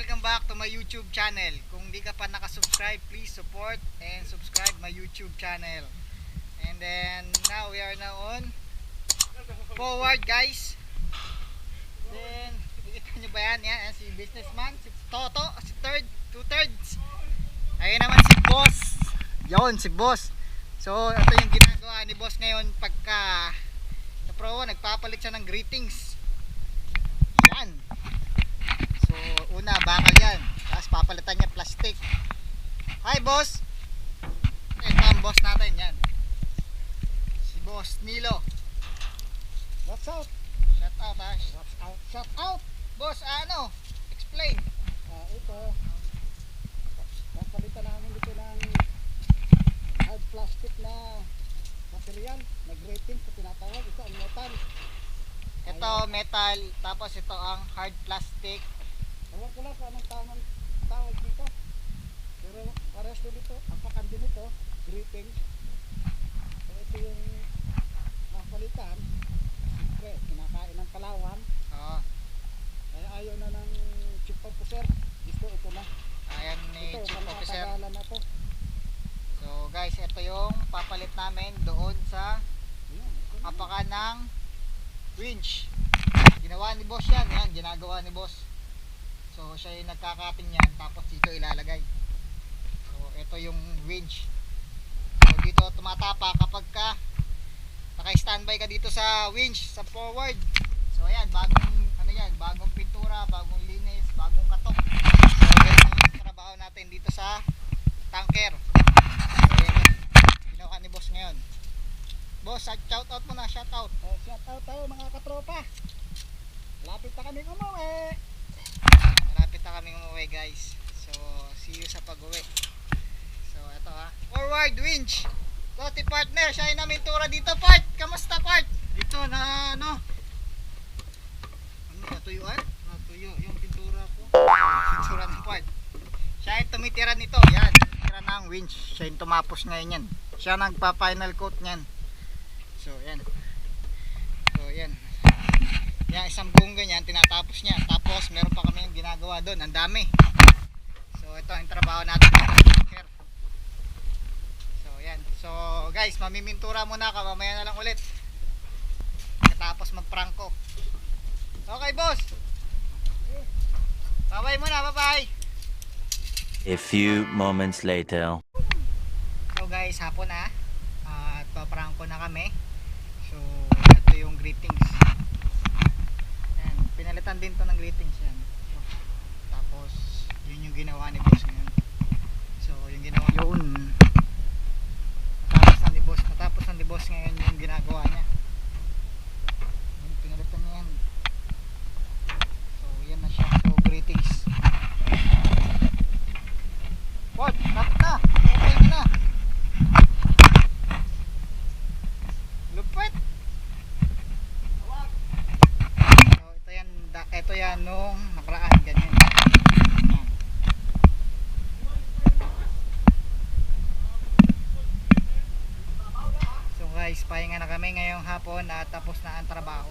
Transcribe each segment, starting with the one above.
welcome back to my YouTube channel. Kung di ka pa nakasubscribe, please support and subscribe my YouTube channel. And then now we are now on forward guys. Then, nakikita nyo ba yan? Yan, si businessman, si Toto, si third, two thirds. Ayun naman si boss. Yon, si boss. So, ito yung ginagawa ni boss ngayon pagka sa pro, nagpapalit siya ng greetings. Yan. So, una, bakal yan. Tapos papalitan niya plastic. Hi, boss! Ito ang boss natin, yan. Si boss Nilo. What's up? Shout out, ha? Shout out. Shout out! Boss, ano? Explain. Ah, ito. Papalitan namin dito ng hard plastic na material, na grating sa tinatawag. Ito ang metal. Ito, metal. Tapos ito ang hard plastic. Ewan ko lang kung anong tamang tawag dito. Pero parehas din ito. Ang pakan din ito, grating. So ito yung napalitan. Siyempre, kinakain ng kalawan. Oo. Kaya ayaw na ng chief officer. Gusto ito na. Ayan ni Ito, Chief Officer. na to. So guys, ito yung papalit namin doon sa na. apakan ng winch. Ginawa ni boss yan. Yan, ginagawa ni boss. So siya yung nagkakating yan. Tapos dito ilalagay. Ito yung winch. So dito tumatapa kapag ka naka-standby ka dito sa winch, sa forward. So ayan, bagong ano yan, bagong pintura, bagong linis, bagong katok. So ganyan yung trabaho natin dito sa tanker. So yan yung ginawa ni boss ngayon. Boss, shout out mo na, shout out. Oh, shout out tayo mga katropa. Lapit na kami umuwi. Malapit na kaming umuwi guys. So, see you sa pag-uwi. So, ito ha. Forward winch. So, ti partner, siya yung namintura dito part. Kamusta part? Dito na ano? Ano, natuyuan? Natuyo yung pintura ko. Pintura ng part. Siya yung tumitira nito. Yan, tumitira ng winch. Siya yung tumapos ngayon yan. Siya nagpa-final coat niyan. So, yan. So, yan. Yan, isang buong ganyan, tinatapos niya. Tapos, meron pa kami yung ginagawa doon. Ang dami. So, ito ang trabaho natin dito. So, yan. So, guys, mamimintura muna ka. Mamaya na lang ulit. Tapos magprangko. Okay, boss. Bye-bye muna. Bye-bye. A few moments later. So, guys, hapon na. At paprangko na kami. So, ito yung greetings. Ayan, pinalitan din to ng greetings yan. Tapos, yun yung ginawa ni boss ngayon. So, yung ginawa yun. Natapos na ni boss, natapos na ni boss ngayon yung ginagawa niya. Yun, pinalitan niya yan. So, yan na siya. So, greetings. What? Lapit na! Okay na! Lupit. So ito yan, da, ito yan nung nakaraan ganyan. Yan. So guys, pahinga na kami ngayong hapon at tapos na ang trabaho.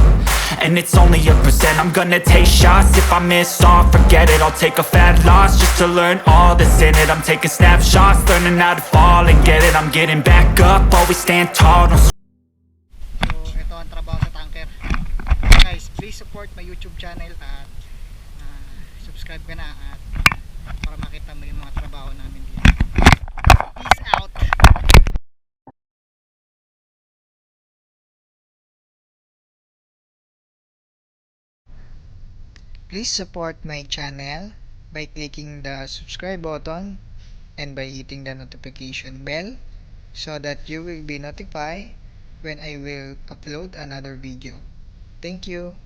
and it's only a percent. I'm gonna take shots. If I miss all, forget it. I'll take a fat loss Just to learn all that's in it. I'm taking snapshots Learning how to fall and get it. I'm getting back up. Always stand tall. Don't So, ito ang trabaho sa tanker. Guys, please support my YouTube channel at ah, subscribe ka na at para makita mo yung mga trabaho namin dito. Please support my channel by clicking the subscribe button and by hitting the notification bell so that you will be notified when I will upload another video. Thank you.